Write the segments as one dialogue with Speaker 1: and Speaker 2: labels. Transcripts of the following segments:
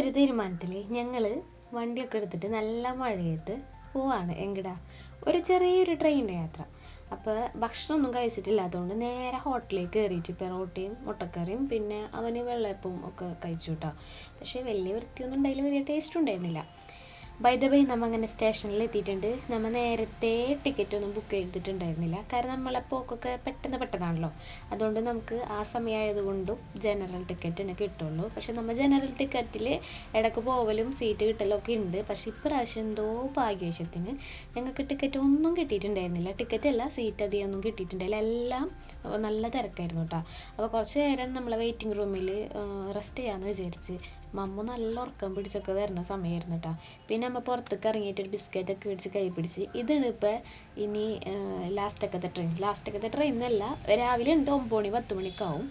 Speaker 1: പെട്ടെന്നൊരു തീരുമാനത്തിൽ ഞങ്ങൾ വണ്ടിയൊക്കെ എടുത്തിട്ട് നല്ല മഴയത്ത് പോവാണ് എങ്കിടാ. ഒരു ചെറിയൊരു ട്രെയിനിന്റെ യാത്ര. അപ്പോൾ ഭക്ഷണമൊന്നും കഴിച്ചിട്ടില്ലാത്തതുകൊണ്ട് നേരെ ഹോട്ടലിലേക്ക് കയറിയിട്ട് പെറോട്ടയും മുട്ടക്കറിയും പിന്നെ അവന് വെള്ളയപ്പവും ഒക്കെ കഴിച്ചു കേട്ടോ പക്ഷേ വലിയ വൃത്തിയൊന്നും ഉണ്ടായില്ല വലിയ ടേസ്റ്റ് ഉണ്ടായിരുന്നില്ല. ബൈ ബൈ നമ്മൾ അങ്ങനെ സ്റ്റേഷനിൽ എത്തിയിട്ടുണ്ട്. നമ്മൾ നേരത്തെ ടിക്കറ്റ് ഒന്നും ബുക്ക് ചെയ്തിട്ടുണ്ടായിരുന്നില്ല. കാരണം നമ്മളെ പോക്കൊക്കെ പെട്ടെന്ന് പെട്ടെന്നാണല്ലോ. അതുകൊണ്ട് നമുക്ക് ആ സമയമായതുകൊണ്ടും ജനറൽ ടിക്കറ്റ് തന്നെ കിട്ടുള്ളൂ. പക്ഷെ നമ്മൾ ജനറൽ ടിക്കറ്റിൽ ഇടയ്ക്ക് പോവലും സീറ്റ് കിട്ടലൊക്കെ ഉണ്ട് പക്ഷെ ഇപ്രാവശ്യം എന്തോ ഭാഗ്യവശത്തിന് ഞങ്ങൾക്ക് ടിക്കറ്റ് ഒന്നും കിട്ടിയിട്ടുണ്ടായിരുന്നില്ല. ടിക്കറ്റ് അല്ല സീറ്റ് അധികം ഒന്നും കിട്ടിയിട്ടുണ്ടായില്ല. എല്ലാം നല്ല തിരക്കായിരുന്നു കേട്ടോ അപ്പോൾ കുറച്ച് നേരം നമ്മളെ വെയിറ്റിംഗ് റൂമിൽ റെസ്റ്റ് ചെയ്യാമെന്ന് വിചാരിച്ച് മമ്മ നല്ല ഉറക്കം പിടിച്ചൊക്കെ വരുന്ന സമയമായിരുന്നു കേട്ടോ പിന്നെ അമ്മ പുറത്തേക്ക് ഇറങ്ങിയിട്ട് ഒരു ബിസ്ക്കറ്റൊക്കെ മേടിച്ച് കൈ പിടിച്ച്. ഇതാണ് ഇപ്പോൾ ഇനി ലാസ്റ്റൊക്കത്തെ ട്രെയിൻ ലാസ്റ്റൊക്കത്തെ ട്രെയിൻ എന്നല്ല രാവിലെ ഉണ്ട് ഒമ്പത് മണി പത്ത് മണിക്കാവും.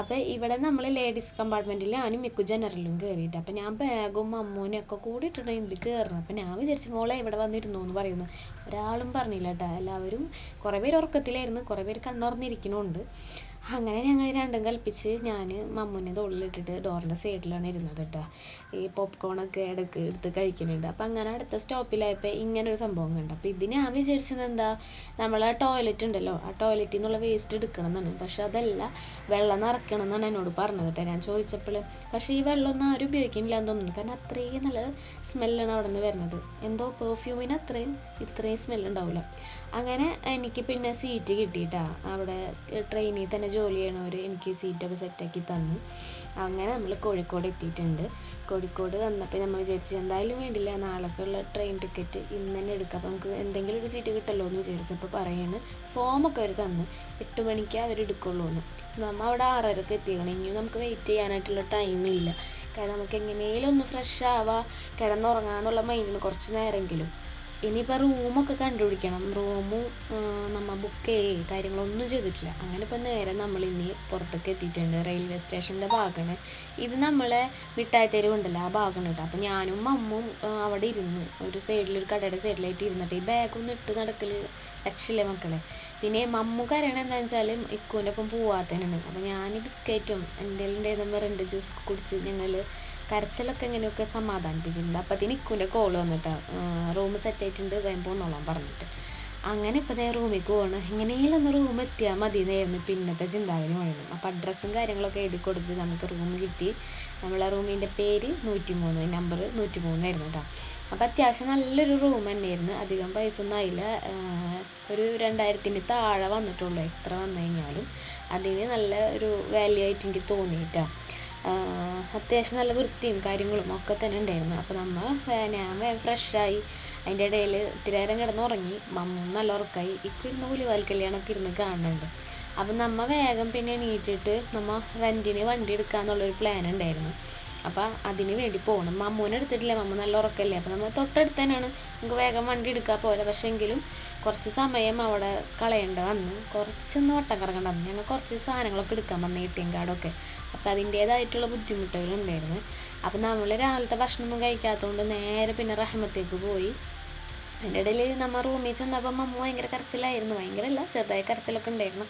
Speaker 1: അപ്പോൾ ഇവിടെ നമ്മൾ ലേഡീസ് കമ്പാർട്ട്മെന്റിൽ ഞാനും മിക്കു ജനറലും കയറിയിട്ട് അപ്പോൾ ഞാൻ ബാഗും അമ്മൂനും ഒക്കെ കൂടിയിട്ടുണ്ടെങ്കിൽ ഇതിൽ കയറണം അപ്പോൾ ഞാൻ വിചാരിച്ചു മോളെ ഇവിടെ വന്നിരുന്നു എന്ന് പറയുന്നു. ഒരാളും പറഞ്ഞില്ല കേട്ടോ. എല്ലാവരും കുറേ പേര് ഉറക്കത്തിലായിരുന്നു. കുറേ പേര് കണ്ണുറന്നിരിക്കണമുണ്ട് അങ്ങനെ ഞങ്ങൾ രണ്ടും കൽപ്പിച്ച് ഞാൻ മമ്മൂനെ തൊള്ളിലിട്ടിട്ട് ഡോറിന്റെ സൈഡിലാണ് ഇരുന്നത് കേട്ടോ. ഈ പോപ്കോണൊക്കെ ഇടയ്ക്ക് എടുത്ത് കഴിക്കുന്നുണ്ട്. അപ്പം അങ്ങനെ അടുത്ത സ്റ്റോപ്പിലായപ്പോൾ ഇങ്ങനെ ഒരു സംഭവം കണ്ടു. അപ്പോൾ ഇത് ഞാൻ വിചാരിച്ചത് എന്താ നമ്മൾ ആ ടോയ്ലറ്റ് ഉണ്ടല്ലോ ആ ടോയ്ലറ്റിൽ നിന്നുള്ള വേസ്റ്റ് എടുക്കണം എന്നാണ്. പക്ഷെ അതല്ല വെള്ളം നിറയ്ക്കണം എന്നാണ് എന്നോട് പറഞ്ഞത് കേട്ടോ. ഞാൻ ചോദിച്ചപ്പോൾ പക്ഷേ ഈ വെള്ളമൊന്നും ആരും ഉപയോഗിക്കുന്നില്ല എന്ന് തോന്നുന്നു. കാരണം അത്രയും നല്ല സ്മെല്ലാണ് അവിടെ നിന്ന് വരുന്നത്. എന്തോ പെർഫ്യൂമിന് അത്രയും ഇത്രയും സ്മെല്ല് ഉണ്ടാവില്ല. അങ്ങനെ എനിക്ക് പിന്നെ സീറ്റ് കിട്ടിയിട്ടാ. അവിടെ ട്രെയിനിൽ തന്നെ ജോലി ചെയ്യണവർ എനിക്ക് സീറ്റൊക്കെ സെറ്റാക്കി തന്നു. അങ്ങനെ നമ്മൾ കോഴിക്കോട് എത്തിയിട്ടുണ്ട്. കോഴിക്കോട് വന്നപ്പോൾ നമ്മൾ വിചാരിച്ചു എന്തായാലും വേണ്ടില്ല നാളേക്കുള്ള ട്രെയിൻ ടിക്കറ്റ് ഇന്ന് തന്നെ എടുക്കാം. അപ്പോൾ നമുക്ക് എന്തെങ്കിലും ഒരു സീറ്റ് കിട്ടല്ലോ എന്ന് വിചാരിച്ചപ്പോൾ പറയാണ് ഫോമൊക്കെ അവർ തന്നു. എട്ട് മണിക്ക് അവർ എടുക്കുള്ളൂ എന്ന്. നമ്മൾ അവിടെ ആറരക്ക് എത്തിയാണ് ഇനിയും നമുക്ക് വെയിറ്റ് ചെയ്യാനായിട്ടുള്ള ടൈമില്ല കാരണം നമുക്ക് എങ്ങനെയും ഒന്ന് ഫ്രഷ് ആവാ കിടന്നുറങ്ങാന്നുള്ള മൈൻഡിന് കുറച്ച് നേരമെങ്കിലും ഇനിയിപ്പോൾ റൂമൊക്കെ കണ്ടുപിടിക്കണം. റൂമും നമ്മൾ ബുക്ക് ചെയ്യുകയും കാര്യങ്ങളൊന്നും ചെയ്തിട്ടില്ല. അങ്ങനെ ഇപ്പോൾ നേരെ നമ്മൾ ഇനി പുറത്തേക്ക് എത്തിയിട്ടുണ്ട്. റെയിൽവേ സ്റ്റേഷന്റെ ഭാഗമാണ് ഇത് നമ്മളെ മിഠായിത്തെരുവ് ഉണ്ടല്ലോ ആ ഭാഗമാണ് കേട്ടോ അപ്പോൾ ഞാനും അമ്മും അവിടെ ഇരുന്നു. ഒരു സൈഡിൽ ഒരു കടയുടെ സൈഡിലായിട്ട് ഇരുന്നിട്ട് ഈ ബാഗൊന്നും ഇട്ട് നടക്കൽ രക്ഷയില്ലേ മക്കളെ? പിന്നെ മമ്മു കരയണ എന്താ വെച്ചാൽ ഇക്കൂന്റെ ഒപ്പം പോവാത്തതിനാണ്. അപ്പോൾ ഞാൻ ബിസ്ക്കറ്റും എന്റെ ഉണ്ടായിരുന്ന മെറിന്റെ ജ്യൂസ് കുടിച്ച് ഞങ്ങൾ കരച്ചിലൊക്കെ എങ്ങനെയൊക്കെ സമാധാനിപ്പിച്ചിട്ടുണ്ട്. അപ്പത്തിന് ഇക്കുന്റെ കോൾ വന്നിട്ട് റൂം സെറ്റ് ആയിട്ടുണ്ട് വേഗം പോന്നോളാൻ പറഞ്ഞിട്ട്. അങ്ങനെ ഇപ്പോൾ ഞാൻ റൂമിലേക്ക് പോകണം എങ്ങനെയെങ്കിലും ഒന്ന് റൂം എത്തിയാൽ മതി എന്നായിരുന്നു പിന്നത്തെ ചിന്താഗതി മുഴുവൻ അപ്പോൾ അഡ്രസ്സും കാര്യങ്ങളൊക്കെ എഴുതി കൊടുത്ത് നമുക്ക് റൂം കിട്ടി. നമ്മളെ റൂമിന്റെ പേര് നൂറ്റി മൂന്ന് നമ്പർ നൂറ്റി മൂന്നായിരുന്നു കേട്ടോ. അപ്പോൾ അത്യാവശ്യം നല്ലൊരു റൂം തന്നെയായിരുന്നു. അധികം പൈസ ഒന്നും ആയില്ല ഒരു രണ്ടായിരത്തിന് താഴെ വന്നിട്ടുള്ളൂ. എത്ര വന്നു കഴിഞ്ഞാലും. അതിന് നല്ല ഒരു വാല്യൂ ആയിട്ട് എനിക്ക് തോന്നിയിട്ടാണ് അത്യാവശ്യം നല്ല വൃത്തിയും കാര്യങ്ങളും ഒക്കെ തന്നെ ഉണ്ടായിരുന്നു. അപ്പോൾ നമ്മൾ ഞാൻ ഫ്രഷായി അതിന്റെ ഇടയിൽ ഇത്തിരി നേരം കിടന്നുറങ്ങി. മമ്മൂന്ന് നല്ല ഉറക്കായി. ഇപ്പം ഇരുന്ന് പുലിവാൽ കല്യാണമൊക്കെ ഇരുന്ന് കാണുന്നുണ്ട് അപ്പം നമ്മൾ വേഗം പിന്നെ എണീറ്റിട്ട് നമ്മൾ റെന്റിന് വണ്ടി എടുക്കാന്നുള്ളൊരു പ്ലാൻ ഉണ്ടായിരുന്നു. അപ്പോൾ അതിന് വേണ്ടി പോകണം മമ്മൂനെ എടുത്തിട്ടില്ല. മമ്മ നല്ല ഉറക്കല്ലേ. അപ്പോൾ നമ്മൾ തൊട്ടടുത്ത് തന്നെയാണ്. നമുക്ക് വേഗം വണ്ടി എടുക്കാൻ പോലെ പക്ഷേ എങ്കിലും കുറച്ച് സമയം അവിടെ കളയേണ്ട വന്നു. കുറച്ചൊന്ന് വട്ടം കറങ്ങേണ്ട വന്നു. ഞങ്ങൾ കുറച്ച് സാധനങ്ങളൊക്കെ എടുക്കാൻ വന്നു. എ ടി എം കാർഡൊക്കെ അപ്പോൾ അതിന്റേതായിട്ടുള്ള ബുദ്ധിമുട്ടുകളുണ്ടായിരുന്നു. അപ്പോൾ നമ്മൾ രാവിലത്തെ ഭക്ഷണമൊന്നും കഴിക്കാത്തതുകൊണ്ട് നേരെ പിന്നെ റഹ്മത്തേക്ക് പോയി. അതിന്റെ ഇടയിൽ നമ്മൾ റൂമിൽ ചെന്നപ്പോൾ മമ്മ ഭയങ്കര കരച്ചിലായിരുന്നു. ഭയങ്കരമല്ല ചെറുതായ കരച്ചിലൊക്കെ ഉണ്ടായിരുന്നു.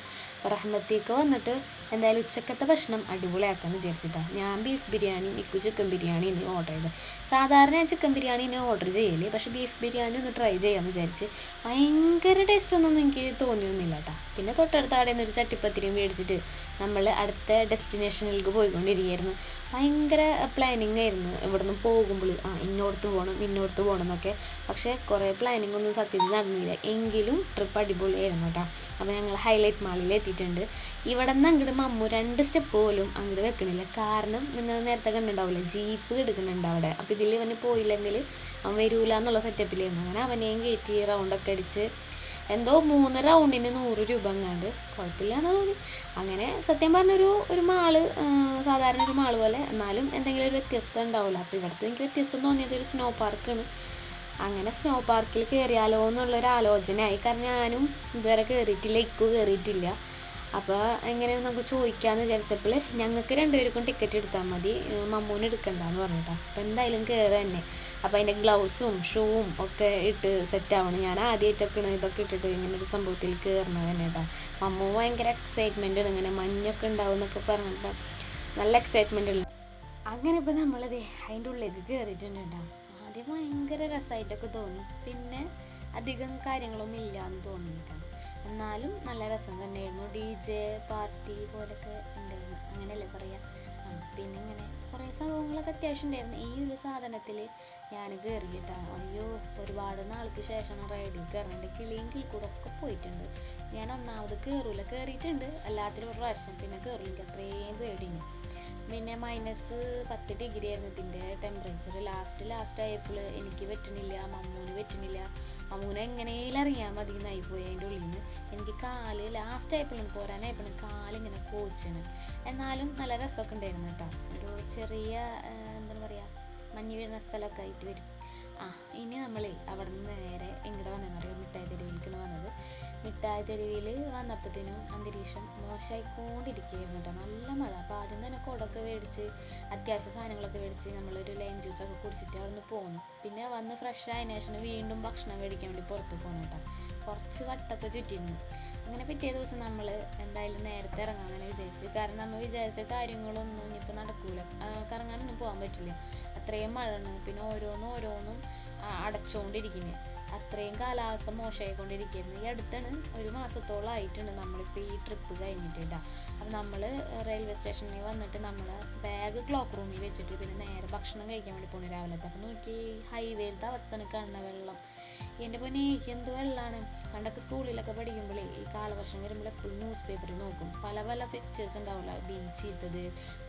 Speaker 1: റഹ്മത്തേക്ക് വന്നിട്ട് എന്തായാലും ഉച്ചക്കത്തെ ഭക്ഷണം അടിപൊളിയാക്കാമെന്ന് വിചാരിച്ചിട്ടാണ് ഞാൻ ബീഫ് ബിരിയാണി ഇക്കു ചിക്കൻ ബിരിയാണി ഇനി ഓർഡർ ചെയ്ത് സാധാരണ ഞാൻ ചിക്കൻ ബിരിയാണി ഇനി ഓർഡർ ചെയ്യൽ പക്ഷേ ബീഫ് ബിരിയാണി ഒന്ന് ട്രൈ ചെയ്യാമെന്ന് വിചാരിച്ച് ഭയങ്കര ടേസ്റ്റ് ഒന്നും എനിക്ക് തോന്നിയൊന്നുമില്ല കേട്ടോ പിന്നെ തൊട്ടടുത്ത അവിടെ നിന്ന് ഒരു ചട്ടിപ്പത്തിരിയും മേടിച്ചിട്ട് നമ്മൾ അടുത്ത ഡെസ്റ്റിനേഷനിലേക്ക് പോയിക്കൊണ്ടിരിക്കുകയായിരുന്നു. ഭയങ്കര പ്ലാനിങ് ആയിരുന്നു. ഇവിടുന്ന് പോകുമ്പോൾ ആ ഇന്നോടത്ത് പോകണം ഇന്നോടത്ത് പോകണം എന്നൊക്കെ. പക്ഷേ കുറേ പ്ലാനിങ് ഒന്നും സത്യത്തിൽ നടന്നില്ല. എങ്കിലും ട്രിപ്പ് അടിപൊളിയായിരുന്നു കേട്ടോ അപ്പോൾ ഞങ്ങൾ ഹൈലൈറ്റ് മാളിൽ എത്തിയിട്ടുണ്ട്. ഇവിടെ നിന്ന് അങ്ങോട്ട് മമ്മു രണ്ട് സ്റ്റെപ്പ് പോലും അങ്ങോട്ട് വെക്കണില്ല. കാരണം നിങ്ങൾ നേരത്തെ കണ്ടിട്ടുണ്ടാവില്ല? ജീപ്പ് എടുക്കുന്നുണ്ട് അവിടെ. അപ്പോൾ ഇതിൽ ഇവന് പോയില്ലെങ്കിൽ അവൻ വരൂല എന്നുള്ള സെറ്റപ്പിലായിരുന്നു അങ്ങനെ അവനെയും കയറ്റി റൗണ്ടൊക്കെ അടിച്ച് എന്തോ മൂന്ന് റൗണ്ടിന് നൂറ് രൂപ എങ്ങാണ്ട്. കുഴപ്പമില്ല തോന്നി. അങ്ങനെ സത്യം പറഞ്ഞൊരു ഒരു മാൾ സാധാരണ ഒരു മാൾ പോലെ. എന്നാലും എന്തെങ്കിലും ഒരു വ്യത്യസ്തം ഉണ്ടാവില്ല. അപ്പോൾ ഇവിടുത്തെ എനിക്ക് വ്യത്യസ്തം തോന്നിയത് ഒരു സ്നോ പാർക്കാണ് അങ്ങനെ സ്നോ പാർക്കിൽ കയറിയാലോ എന്നുള്ളൊരു ആലോചനയായി. കാരണം ഞാനും ഇതുവരെ കയറിയിട്ടില്ല ഇക്കു കയറിയിട്ടില്ല അപ്പോൾ എങ്ങനെ നമുക്ക് ചോദിക്കാമെന്ന് വിചാരിച്ചപ്പോൾ ഞങ്ങൾക്ക് രണ്ടുപേർക്കും ടിക്കറ്റ് എടുത്താൽ മതി. മമ്മൂന് എടുക്കണ്ടെന്ന് പറഞ്ഞിട്ടാ. അപ്പോൾ എന്തായാലും കയറുക തന്നെ. അപ്പോൾ അതിന്റെ ഗ്ലൗസും ഷൂവും ഒക്കെ ഇട്ട് സെറ്റ് ആവണം. ഞാൻ ആദ്യമായിട്ടൊക്കെ ഇതൊക്കെ ഇട്ടിട്ട് ഇങ്ങനെ ഒരു സംഭവത്തിൽ കയറണത് തന്നെ കേട്ടോ. മമ്മൂ ഭയങ്കര എക്സൈറ്റ്മെന്റ് ആണ്. ഇങ്ങനെ മഞ്ഞൊക്കെ ഉണ്ടാവും എന്നൊക്കെ പറഞ്ഞിട്ട്. നല്ല എക്സൈറ്റ്മെന്റ് ഉണ്ട് അങ്ങനെ ഇപ്പം നമ്മളത് അതിന്റെ ഉള്ളിലേക്ക് കയറിയിട്ടുണ്ട് കേട്ടോ. ആദ്യം ഭയങ്കര രസമായിട്ടൊക്കെ തോന്നി. പിന്നെ അധികം കാര്യങ്ങളൊന്നും ഇല്ല എന്ന് തോന്നിയിട്ടാണ് എന്നാലും നല്ല രസം തന്നെയായിരുന്നു. ഡി ജെ പാർട്ടി പോലൊക്കെ ഉണ്ടായിരുന്നു. അങ്ങനെയല്ലേ പറയാ? പിന്നെ ഇങ്ങനെ കുറേ സംഭവങ്ങളൊക്കെ അത്യാവശ്യം ഉണ്ടായിരുന്നു. ഈ ഒരു സാധനത്തിൽ ഞാൻ കയറിയിട്ടാണ് അയ്യോ ഒരുപാട് നാൾക്ക് ശേഷമാണ് റൈഡിൽ കയറുന്നുണ്ട് കിളിയും കിളിക്കൂടെ ഒക്കെ പോയിട്ടുണ്ട്. ഞാൻ ഒന്നാമത് കയറൂല കയറിയിട്ടുണ്ട് എല്ലാത്തിലും ഒരു പ്രാവശ്യം പിന്നെ കയറില്ല അത്രയും പേടിയാണ്. പിന്നെ മൈനസ് പത്ത് ഡിഗ്രി ആയിരുന്നു ഇതിന്റെ ടെമ്പറേച്ചർ ലാസ്റ്റ് ലാസ്റ്റ് ആയപ്പോൾ എനിക്ക് പറ്റണില്ല മമ്മൂന് പറ്റണില്ല മമ്മൂനെ എങ്ങനെയും അറിയാൻ മതി പോയി അതിന്റെ ഉള്ളിൽ നിന്ന് എനിക്ക് കാൽ ലാസ്റ്റ് ആയപ്പോഴും പോരാനായപ്പോഴും കാലിങ്ങനെ കോച്ചാണ്. എന്നാലും നല്ല രസമൊക്കെ ഉണ്ടായിരുന്നു കേട്ടോ. ഒരു ചെറിയ എന്താ എന്താണ് പറയുക മഞ്ഞ് വീഴുന്ന സ്ഥലമൊക്കെ ആയിട്ട് വരും. ആ ഇനി നമ്മൾ അവിടെ നിന്ന് നേരെ എങ്ങോട്ട് വന്നതെന്ന് അറിയാം മിഠായി തെരുവിലേക്കാണ് വന്നത്. മിഠായി തെരുവിൽ വന്നപ്പോഴത്തേനും അന്തരീക്ഷം മോശമായിക്കൊണ്ടിരിക്കുകയായിരുന്നു കേട്ടോ. നല്ല മഴ. അപ്പോൾ ആദ്യം തന്നെ കുടമൊക്കെ മേടിച്ച് അത്യാവശ്യ സാധനങ്ങളൊക്കെ മേടിച്ച് നമ്മളൊരു ലൈം ജ്യൂസൊക്കെ കുടിച്ചിട്ട് അവിടെ നിന്ന് പോന്നു. പിന്നെ വന്ന് ഫ്രഷ് ആയതിനു ശേഷം വീണ്ടും ഭക്ഷണം മേടിക്കാൻ വേണ്ടി പുറത്ത് പോകണം കേട്ടോ. കുറച്ച് വട്ടൊക്കെ ചുറ്റിയിരുന്നു അങ്ങനെ പിറ്റേ ദിവസം നമ്മൾ എന്തായാലും നേരത്തെ ഇറങ്ങാൻ അങ്ങനെ വിചാരിച്ചു. കാരണം നമ്മൾ വിചാരിച്ച കാര്യങ്ങളൊന്നും ഇനിയിപ്പോൾ നടക്കൂല. കറങ്ങാനൊന്നും പോകാൻ പറ്റില്ല. അത്രയും മഴയാണ്. പിന്നെ ഓരോന്നും ഓരോന്നും അടച്ചുകൊണ്ടിരിക്കുന്നത് അത്രയും കാലാവസ്ഥ മോശമായിക്കൊണ്ടിരിക്കുന്നു. ഈ അടുത്താണ് ഒരു മാസത്തോളം ആയിട്ടുണ്ട് നമ്മളിപ്പോൾ ഈ ട്രിപ്പ് കഴിഞ്ഞിട്ടില്ല. അപ്പം നമ്മൾ റെയിൽവേ സ്റ്റേഷനിൽ വന്നിട്ട് നമ്മൾ ബാഗ് ക്ലോക്ക് റൂമിൽ വെച്ചിട്ട് പിന്നെ നേരെ ഭക്ഷണം കഴിക്കാൻ വേണ്ടി പോണു രാവിലത്തെ. അപ്പം നോക്കി ഹൈവേയിലത്തെ അവസ്ഥ കാണുന്ന വെള്ളം. എന്റെ പൊന്നെ എന്ത് വെള്ളമാണ് പണ്ടൊക്കെ സ്കൂളിലൊക്കെ പഠിക്കുമ്പോഴേ ഈ കാലവർഷം വരുമ്പോൾ എപ്പോഴും ന്യൂസ് പേപ്പറിൽ നോക്കും. പല പല പിക്ചേഴ്സ് ഉണ്ടാവില്ല ബീച്ച് ഇട്ടത്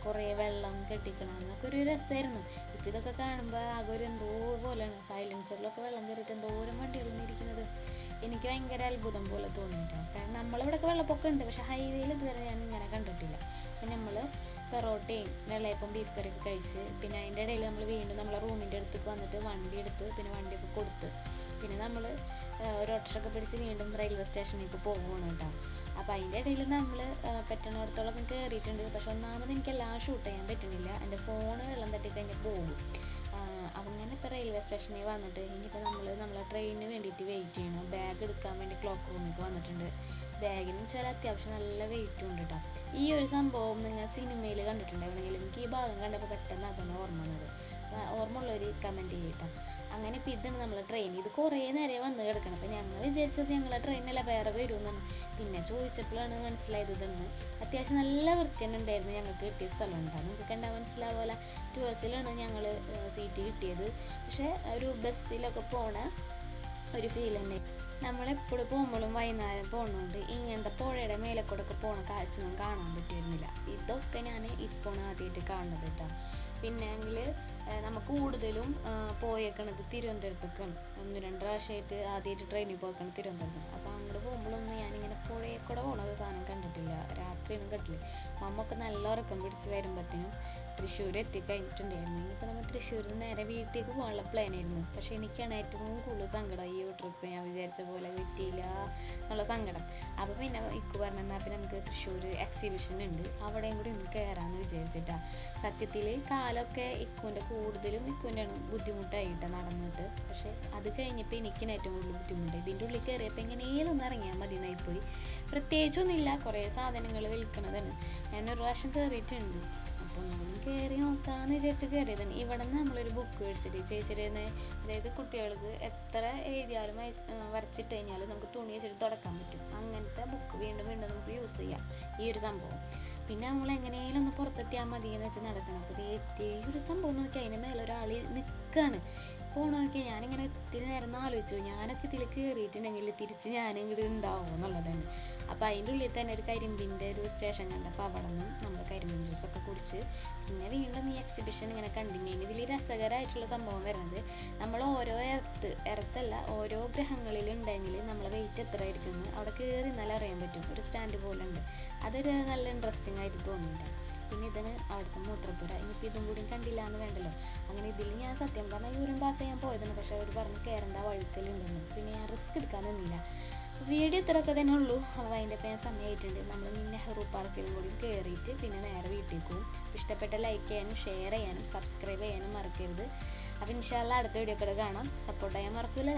Speaker 1: കുറേ വെള്ളം കെട്ടിക്കണം എന്നൊക്കെ ഒരു രസമായിരുന്നു ഇപ്പം ഇതൊക്കെ കാണുമ്പോൾ ആകെ ഒരു എന്തോ പോലെയാണ് സൈലൻസറിലൊക്കെ വെള്ളം കയറിയിട്ട് എന്തോരം വണ്ടികളൊന്നും ഇരിക്കുന്നത്. എനിക്ക് ഭയങ്കര അത്ഭുതം പോലെ തോന്നിയിട്ടാണ് കാരണം നമ്മളിവിടെയൊക്കെ വെള്ളപ്പൊക്കം ഉണ്ട് പക്ഷേ ഹൈവേയിൽ ഇതുവരെ ഞാൻ ഇങ്ങനെ കണ്ടിട്ടില്ല. അപ്പം നമ്മൾ പെറോട്ടയും വെള്ളയപ്പം ബീഫ് കറിയൊക്കെ കഴിച്ച് പിന്നെ അതിന്റെ ഇടയിൽ നമ്മൾ വീണ്ടും നമ്മളെ റൂമിന്റെ അടുത്തേക്ക് വന്നിട്ട് വണ്ടി എടുത്ത് പിന്നെ വണ്ടിയൊക്കെ കൊടുത്ത് പിന്നെ നമ്മൾ ഒരു ഓട്ടോഷൊക്കെ പിടിച്ച് വീണ്ടും റെയിൽവേ സ്റ്റേഷനിലേക്ക് പോകുകയാണ് കേട്ടോ. അപ്പോൾ അതിന്റെ ഇടയിൽ നമ്മൾ പറ്റുന്നിടത്തോളം കയറിയിട്ടുണ്ട്. പക്ഷെ ഒന്നാമത് എനിക്ക് എല്ലാം ഷൂട്ട് ചെയ്യാൻ പറ്റുന്നില്ല. എന്റെ ഫോൺ വെള്ളം തട്ടി കഴിഞ്ഞ് പോകും. അങ്ങനെ ഇപ്പോൾ റെയിൽവേ സ്റ്റേഷനിൽ വന്നിട്ട് ഇനിയിപ്പോൾ നമ്മൾ നമ്മളെ ട്രെയിനിന് വേണ്ടിയിട്ട് വെയിറ്റ് ചെയ്യണം. ബാഗ് എടുക്കാൻ വേണ്ടി ക്ലോക്ക് റൂമിലേക്ക് വന്നിട്ടുണ്ട്. ബാഗിന് വെച്ചാൽ അത്യാവശ്യം നല്ല വെയിറ്റും ഉണ്ട് കേട്ടോ ഈ ഒരു സംഭവം നിങ്ങൾ സിനിമയിൽ കണ്ടിട്ടുണ്ടായിരുന്നെങ്കിൽ എനിക്ക് ഈ ഭാഗം കണ്ടപ്പോൾ പെട്ടെന്ന് അതാണ് ഓർമ്മ വന്നത്. ഓർമ്മ ഉള്ളവർ കമന്റ് ചെയ്യട്ടോ. അങ്ങനെ ഇപ്പം ഇതാണ് നമ്മൾ ട്രെയിൻ ഇത് കുറേ നേരെ വന്ന് കിടക്കണം. അപ്പം ഞങ്ങൾ വിചാരിച്ചത് ഞങ്ങളെ ട്രെയിനല്ല വേറെ വരുമെന്നാണ്. പിന്നെ ചോദിച്ചപ്പോഴാണ് മനസ്സിലായത് ഇതെന്ന്. അത്യാവശ്യം നല്ല വൃത്തി തന്നെ ഉണ്ടായിരുന്നു ഞങ്ങൾക്ക് കിട്ടിയ സ്ഥലം ഉണ്ടാകും നിങ്ങൾക്ക് കണ്ടാൽ മനസ്സിലാവുമല്ല ടു ബസ്സിലാണ് ഞങ്ങൾ സീറ്റ് കിട്ടിയത്. പക്ഷേ ഒരു ബസ്സിലൊക്കെ പോണ ഒരു ഫീൽ തന്നെ. നമ്മളെപ്പോഴും പോകുമ്പോഴും വൈകുന്നേരം പോകുന്നതുകൊണ്ട് ഇങ്ങനത്തെ പുഴയുടെ മേലെ കൂടെ ഒക്കെ പോണ കാഴ്ചയൊന്നും കാണാൻ പറ്റിയിരുന്നില്ല. ഇതൊക്കെ ഞാൻ ഇപ്പോൾ ആദ്യമായിട്ട് കാണുന്നത് കേട്ടോ. പിന്നെ നമ്മൾ കൂടുതലും പോയേക്കണത് തിരുവനന്തപുരത്തേക്കാണ്. ഒന്ന് രണ്ട് പ്രാവശ്യമായിട്ട് ആദ്യമായിട്ട് ട്രെയിനിൽ പോയേക്കണത് തിരുവനന്തപുരത്ത്. അപ്പോൾ അങ്ങോട്ട് പോകുമ്പോഴൊന്നും ഞാനിങ്ങനെ പുഴയിൽ കൂടെ പോണത് സാധനം കണ്ടിട്ടില്ല. രാത്രിയൊന്നും കണ്ടില്ല മമ്മൊക്കെ നല്ല ഉറക്കം പിടിച്ച് വരുമ്പോഴത്തേനും തൃശ്ശൂർ എത്തിക്കഴിഞ്ഞിട്ടുണ്ടായിരുന്നു ഇനിയിപ്പോൾ നമ്മൾ തൃശ്ശൂരിൽ നിന്ന് നേരെ വീട്ടിലേക്ക് പോകാനുള്ള പ്ലാൻ ആയിരുന്നു. പക്ഷേ എനിക്കാണ് ഏറ്റവും കൂടുതൽ സങ്കടം ഈ ട്രിപ്പ് ഞാൻ വിചാരിച്ച പോലെ കിട്ടിയില്ല എന്നുള്ള സങ്കടം. അപ്പോൾ പിന്നെ ഇക്കു പറഞ്ഞാൽ പിന്നെ നമുക്ക് തൃശ്ശൂർ എക്സിബിഷൻ ഉണ്ട്. അവിടെയും കൂടി ഒന്ന് കയറാമെന്ന് വിചാരിച്ചിട്ടാണ് സത്യത്തിൽ കാലമൊക്കെ ഇക്കുവിന്റെ കൂടുതലും ഇക്കുവിന്റെ ബുദ്ധിമുട്ടായിട്ട് നടന്നിട്ട് പക്ഷേ അത് കഴിഞ്ഞപ്പോൾ എനിക്കാണ് ഏറ്റവും കൂടുതൽ ബുദ്ധിമുട്ട്. ഇതിന്റെ ഉള്ളിൽ കയറിയപ്പോൾ എങ്ങനെയും ഒന്ന് ഇറങ്ങിയാൽ മതി എന്നായിപ്പോയി പ്രത്യേകിച്ചൊന്നുമില്ല. കുറേ സാധനങ്ങൾ വിൽക്കണതാണ്. ഞാനൊരു പ്രാവശ്യം കയറിയിട്ടുണ്ട് അപ്പോൾ നമ്മൾ കയറി നോക്കാമെന്ന് വിചാരിച്ച് കയറിയതാണ് ഇവിടെ നിന്ന് നമ്മളൊരു ബുക്ക് മേടിച്ചിട്ട് ചേച്ചിയുടെ അതായത് കുട്ടികൾക്ക് എത്ര എഴുതിയാലും വരച്ചിട്ട് കഴിഞ്ഞാലും നമുക്ക് തുണി വെച്ചിട്ട് തുടക്കാൻ പറ്റും. അങ്ങനത്തെ ബുക്ക് വീണ്ടും വീണ്ടും നമുക്ക് യൂസ് ചെയ്യാം ഈ ഒരു സംഭവം. പിന്നെ നമ്മൾ എങ്ങനെയും ഒന്ന് പുറത്തെത്തിയാൽ മതി എന്ന് വെച്ച് നടക്കണം. അപ്പോൾ ഇത് എത്തിയ ഈ ഒരു സംഭവം നോക്കി അതിന് മേലെ ഒരാൾ നിൽക്കുകയാണ് പോണ നോക്കി ഞാനിങ്ങനെ ഇത്തിരി നേരം ആലോചിച്ചു. ഞാനൊക്കെ ഇതിൽ കയറിയിട്ടുണ്ടെങ്കിൽ തിരിച്ച് ഞാനിങ്ങോട്ട് ഉണ്ടാവും എന്നുള്ളതാണ്. അപ്പോൾ അതിന്റെ ഉള്ളിൽ തന്നെ ഒരു കരിമ്പിന്റെ ഒരു സ്റ്റേഷൻ കണ്ടപ്പോൾ അവിടെ നിന്നും നമ്മൾ കരിമ്പിൻ ജ്യൂസൊക്കെ കുടിച്ച് പിന്നെ വീണ്ടും ഈ എക്സിബിഷൻ ഇങ്ങനെ കണ്ടിന്യൂ ചെയ്യും ഇതിൽ രസകരമായിട്ടുള്ള സംഭവം വരുന്നത് നമ്മൾ ഓരോ എർത്ത് എർത്തല്ല ഓരോ ഗ്രഹങ്ങളിൽ ഉണ്ടെങ്കിൽ നമ്മളെ വെയിറ്റ് എത്ര ആയിരിക്കും അവിടെ കയറി എന്നാലും അറിയാൻ പറ്റും. ഒരു സ്റ്റാൻഡ് പോലെ ഉണ്ട്. അതൊരു നല്ല ഇൻട്രസ്റ്റിംഗ് ആയിട്ട് തോന്നിയിട്ടുണ്ട് പിന്നെ ഇതിന് അവിടുത്തെ മൂത്രപ്പുര. ഇനിയിപ്പോൾ ഇതും കൂടി കണ്ടില്ല എന്ന് വേണ്ടല്ലോ. അങ്ങനെ ഇതിൽ ഞാൻ സത്യം പറഞ്ഞാൽ യൂറിൻ പാസ് ചെയ്യാൻ പോയതാണ്. പക്ഷേ അവർ പറഞ്ഞ് കയറേണ്ട വഴുക്കലുണ്ടെന്ന് പിന്നെ ഞാൻ റിസ്ക് എടുക്കാൻ നിന്നില്ല. വീഡിയോ ഇത്രയൊക്കെ ഉള്ളൂ. അപ്പോൾ അതിന്റെ പേര് സമയമായിട്ടുണ്ട് നമ്മൾ നെഹ്റു പാർക്കിൽ കൂടി കയറിയിട്ട് പിന്നെ നേരെ വീട്ടിൽ ഇഷ്ടപ്പെട്ട ലൈക്ക് ചെയ്യാനും ഷെയർ ചെയ്യാനും സബ്സ്ക്രൈബ് ചെയ്യാനും മറക്കരുത്. അപ്പോൾ ഇൻഷാല്ല അടുത്ത വീഡിയോ കൂടെ കാണാം. സപ്പോർട്ട് ചെയ്യാൻ മറക്കില്ല